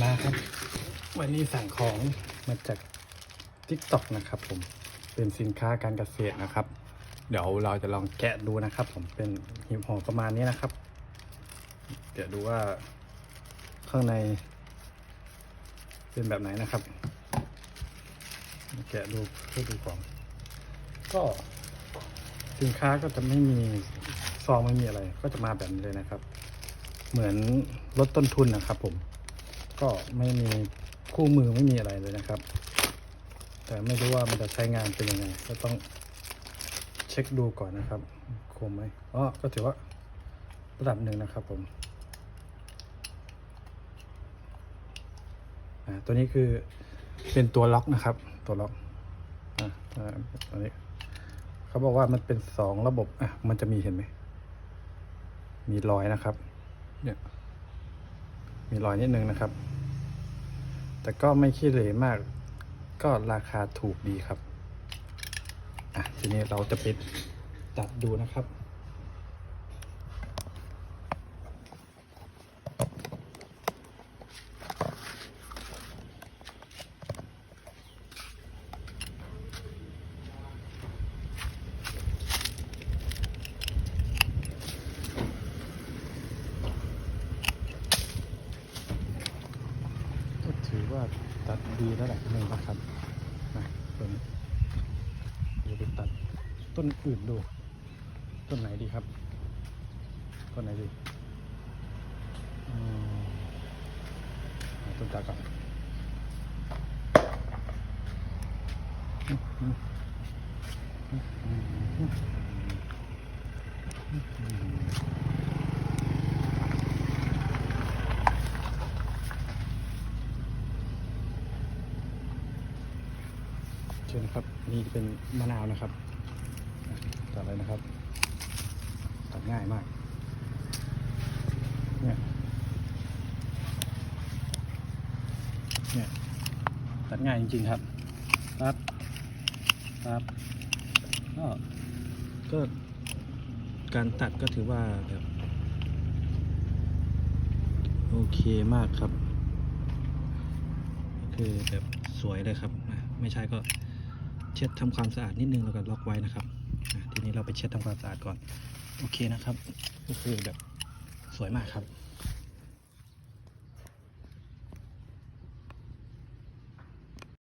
มาครับ วันนี้สั่งของมาจาก TikTok นะครับผมเป็นสินค้าการเกษตรนะครับ เดี๋ยวเราจะลองแกะดูนะครับ ผมเป็นหีบห่อประมาณนี้นะครับ เดี๋ยวดูว่าข้างใน เป็นแบบไหนนะครับ แกะดูเพื่อดูของ ก็สินค้าก็จะไม่มีซองไม่มีอะไร ก็จะมาแบบนี้เลยนะครับ เหมือนลดต้นทุนนะครับผม ก็ไม่มีคู่มือไม่มีอะไรเลยนะครับ แต่ไม่รู้ว่ามันจะใช้งานเป็นยังไง ก็ต้องเช็คดูก่อนนะครับ คมไหมอ๋อก็ถือว่าระดับหนึ่งนะครับผมตัวนี้คือเป็นตัวล็อกนะครับ ตัวล็อกอ่าอ่าตัวนี้เขาบอกว่ามันเป็นสองระบบอะมันจะมีเห็นไหมมีรอยนะครับ เนี่ย มีรอยนิดนึงนะครับ แต่ก็ไม่ขี้เหร่มาก ก็ราคาถูกดีครับ อะ ทีนี้เราจะไปตัดดูนะครับ ว่าตัดดีแล้วแหละหนึ่งนะครับนะต้นเดี๋ยวไปตัดต้นอื่นดู ต้นไหนดีครับ ต้นไหนดีอืมเอต้นจากก่อนอืมอืมอืมอืมอืมอืม เชิญครับนี่เป็นมะนาวนะครับตัดเลยนะครับตัดง่ายมากเนี่ยเนี่ยตัดง่ายจริงๆครับปั๊บปั๊บก็ก็การตัดก็ถือว่าแบบโอเคมากครับ คือแบบสวยเลยครับ ไม่ใช่ก็ เช็ดทำความสะอาดนิดนึงแล้วก็ล็อกไว้นะครับทีนี้เราไปเช็ดทำความสะอาดก่อน โอเคนะครับ ก็คือแบบสวยมากครับ